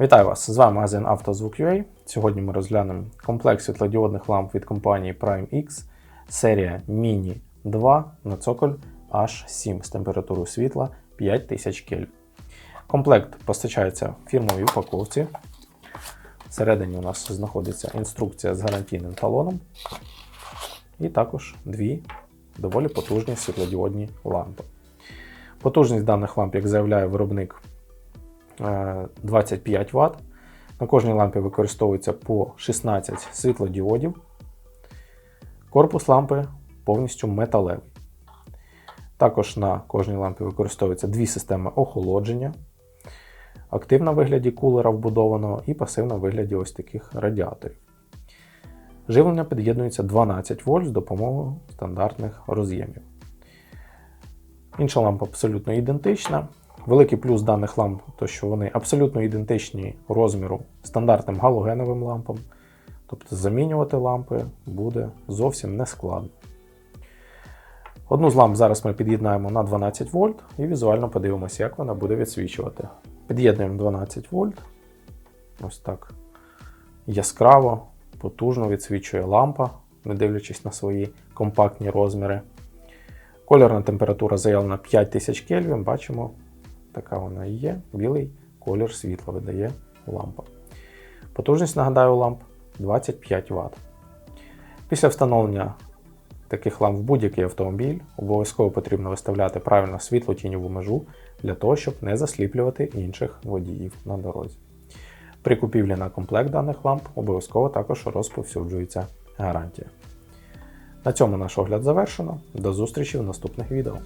Вітаю вас! З вами магазин «Автозвук.UA». Сьогодні ми розглянемо комплект світлодіодних ламп від компанії Prime X, серія Mini 2 на цоколь H7 з температурою світла 5000 кельвін. Комплект постачається фірмовій упаковці. Всередині у нас знаходиться інструкція з гарантійним талоном. І також дві доволі потужні світлодіодні лампи. Потужність даних ламп, як заявляє виробник, 25 Вт. На кожній лампі використовується по 16 світлодіодів. Корпус лампи повністю металевий. Також на кожній лампі використовуються дві системи охолодження. Активна в вигляді кулера вбудованого і пасивна в вигляді ось таких радіаторів. Живлення під'єднується 12 вольт з допомогою стандартних роз'ємів. Інша лампа абсолютно ідентична. Великий плюс даних ламп то, що вони абсолютно ідентичні розміру стандартним галогеновим лампам. Тобто замінювати лампи буде зовсім не складно. Одну з ламп зараз ми під'єднаємо на 12 вольт і візуально подивимося, як вона буде відсвічувати. Під'єднуємо 12 вольт. Ось так яскраво, потужно відсвічує лампа, не дивлячись на свої компактні розміри. Кольорна температура заявлена 5000 Кельвін. Бачимо, така вона і є. Білий колір світла видає лампа. Потужність, нагадаю, ламп 25 Вт. Після встановлення таких ламп в будь-який автомобіль обов'язково потрібно виставляти правильно світло тіньову межу для того, щоб не засліплювати інших водіїв на дорозі. При купівлі на комплект даних ламп обов'язково також розповсюджується гарантія. На цьому наш огляд завершено. До зустрічі в наступних відео.